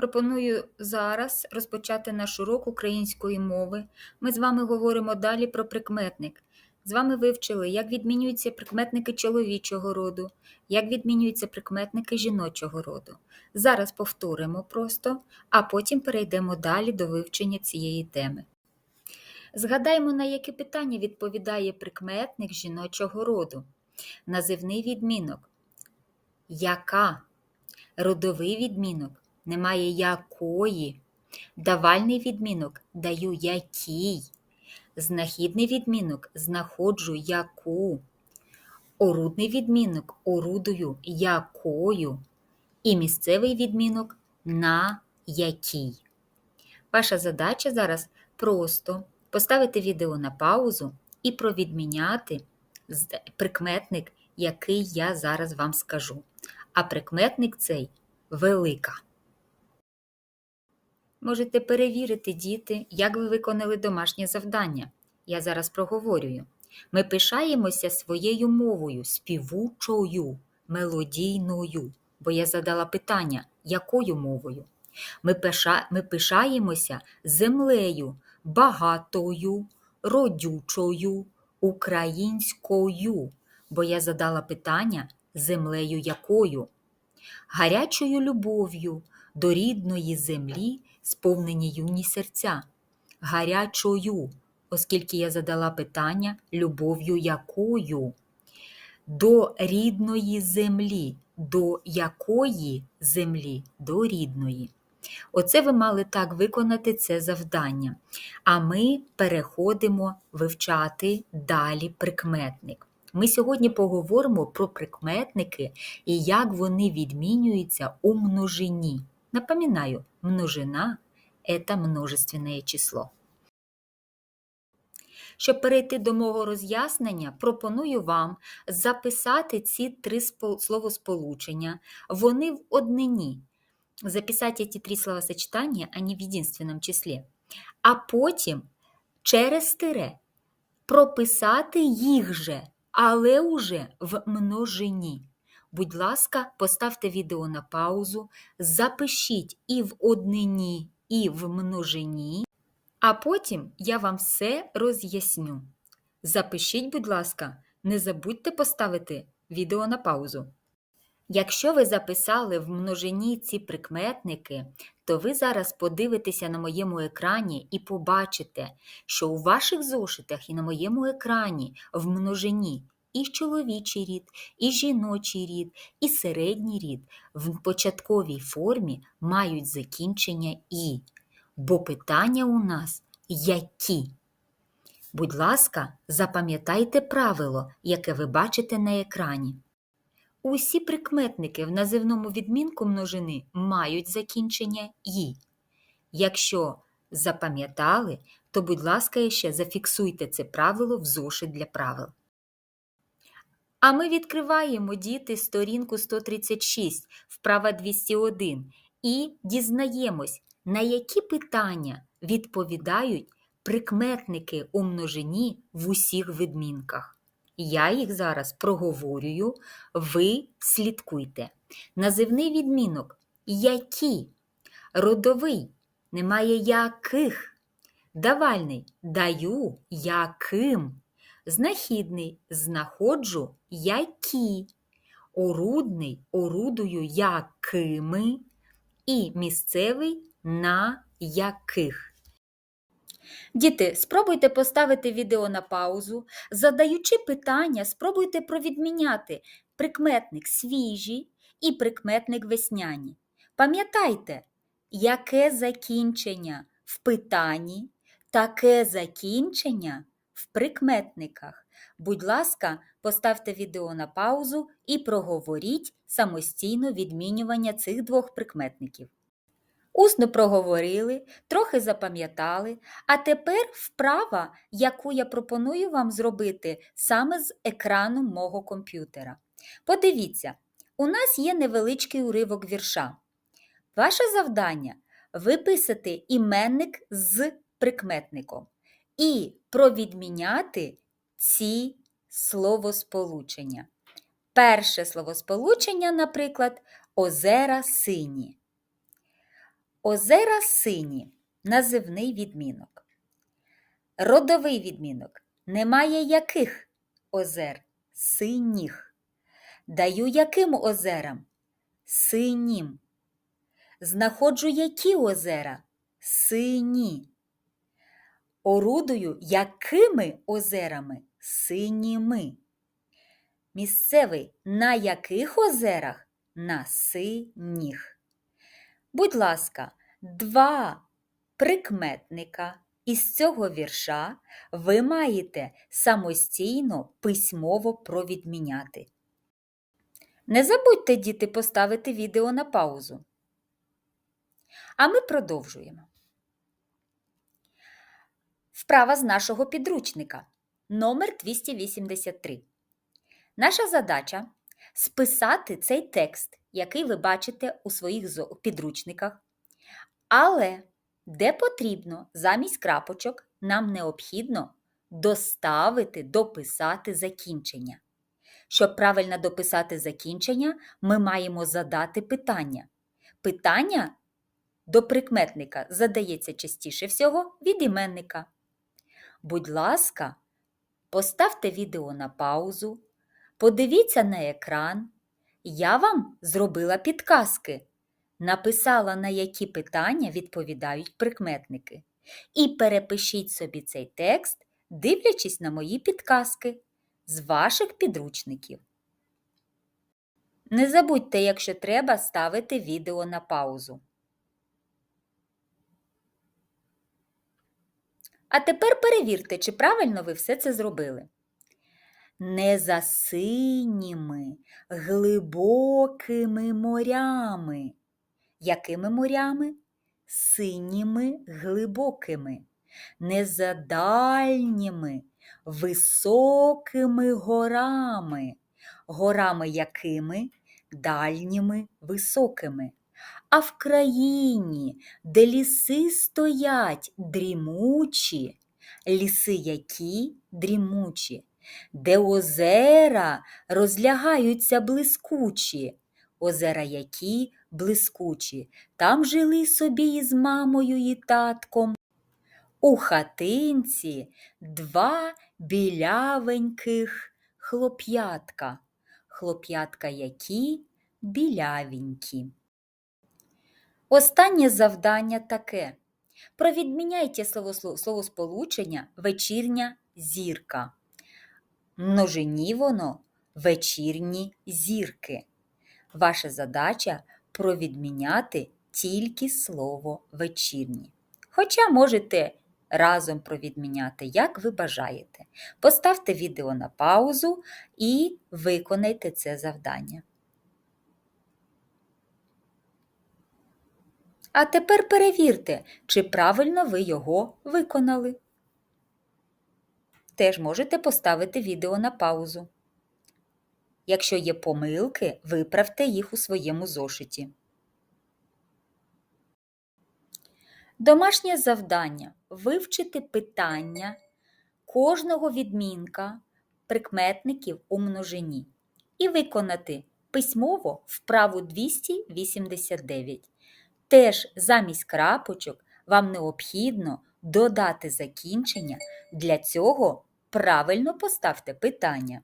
Пропоную зараз розпочати наш урок української мови. Ми з вами говоримо далі про прикметник. З вами вивчили, як відмінюються прикметники чоловічого роду, як відмінюються прикметники жіночого роду. Зараз повторимо просто, а потім перейдемо далі до вивчення цієї теми. Згадаймо, на які питання відповідає прикметник жіночого роду. Називний відмінок. Яка? Родовий відмінок немає якої. Давальний відмінок даю якій. Знахідний відмінок знаходжу яку. Орудний відмінок орудую якою. І місцевий відмінок на якій. Ваша задача зараз просто поставити відео на паузу і провідміняти прикметник, який я зараз вам скажу. А прикметник цей велика. Можете перевірити, діти, як ви виконали домашнє завдання. Я зараз проговорюю. Ми пишаємося своєю мовою, співучою, мелодійною, бо я задала питання, якою мовою? Ми, пиша... Ми пишаємося землею, багатою, родючою, українською, бо я задала питання землею якою? Гарячою любов'ю до рідної землі сповнені юні серця, гарячою, оскільки я задала питання любов'ю якою, до рідної землі, до якої землі, до рідної. Оце ви мали так виконати це завдання. А ми переходимо вивчати далі прикметник. Ми сьогодні поговоримо про прикметники і як вони відмінюються у множині. Напоминаю, множина – это множественное число. Щоб перейти до мого роз'яснення, пропоную вам записати ці три словосполучення. Вони в однині. Записати ці три словосочетания, а не в единственном числі. А потім через тире прописати їх же, але уже в множині. Будь ласка, поставте відео на паузу, запишіть і в однині, і в множині, а потім я вам все роз'ясню. Запишіть, будь ласка, не забудьте поставити відео на паузу. Якщо ви записали в множині ці прикметники, то ви зараз подивитеся на моєму екрані і побачите, що у ваших зошитах і на моєму екрані в множині і чоловічий рід, і жіночий рід, і середній рід в початковій формі мають закінчення І, бо питання у нас які. Будь ласка, запам'ятайте правило, яке ви бачите на екрані. Усі прикметники в називному відмінку множини мають закінчення І. Якщо запам'ятали, то, будь ласка, ще зафіксуйте це правило в зошит для правил. А ми відкриваємо діти сторінку 136, вправа 201 і дізнаємось, на які питання відповідають прикметники у множині в усіх відмінках. Я їх зараз проговорюю, ви слідкуйте. Називний відмінок які, родовий немає яких, давальний даю яким. Знахідний знаходжу які, орудний орудую якими і місцевий на яких. Діти, спробуйте поставити відео на паузу, задаючи питання, спробуйте провідміняти прикметник свіжі і прикметник весняні. Пам'ятайте, яке закінчення в питанні, таке закінчення в прикметниках. Будь ласка, поставте відео на паузу і проговоріть самостійно відмінювання цих двох прикметників. Усно проговорили, трохи запам'ятали, а тепер вправа, яку я пропоную вам зробити саме з екрану мого комп'ютера. Подивіться, у нас є невеличкий уривок вірша. Ваше завдання виписати іменник з прикметником і провідміняти ці словосполучення. Перше словосполучення, наприклад, озера сині. Озера сині називний відмінок. Родовий відмінок. Немає яких озер? Синіх. Даю яким озерам? Синім. Знаходжу які озера? Сині. Орудую якими озерами? Синіми. Місцевий на яких озерах? На синіх. Будь ласка, два прикметника із цього вірша ви маєте самостійно письмово провідміняти. Не забудьте, діти, поставити відео на паузу. А ми продовжуємо. Вправа з нашого підручника номер 283. Наша задача списати цей текст, який ви бачите у своїх підручниках, але де потрібно замість крапочок нам необхідно доставити, дописати закінчення. Щоб правильно дописати закінчення, ми маємо задати питання. Питання до прикметника задається частіше всього від іменника. Будь ласка, поставте відео на паузу, подивіться на екран. Я вам зробила підказки, написала, на які питання відповідають прикметники. І перепишіть собі цей текст, дивлячись на мої підказки з ваших підручників. Не забудьте, якщо треба, ставити відео на паузу. А тепер перевірте, чи правильно ви все це зробили. Не за синіми, глибокими морями. Якими морями? Синіми глибокими. Не за дальніми, високими горами. Горами якими? Дальніми, високими. А в країні, де ліси стоять дрімучі, ліси які дрімучі, де озера розлягаються блискучі, озера які блискучі, там жили собі із мамою і татком. У хатинці два білявеньких хлоп'ятка, хлоп'ятка які білявенькі. Останнє завдання таке. Провідміняйте словосполучення вечірня зірка. Множині воно вечірні зірки. Ваша задача провідміняти тільки слово вечірні. Хоча можете разом провідміняти, як ви бажаєте. Поставте відео на паузу і виконайте це завдання. А тепер перевірте, чи правильно ви його виконали. Теж можете поставити відео на паузу. Якщо є помилки, виправте їх у своєму зошиті. Домашнє завдання вивчити питання кожного відмінка прикметників у множині і виконати письмово вправу 289. Теж замість крапочок вам необхідно додати закінчення. Для цього правильно поставте питання.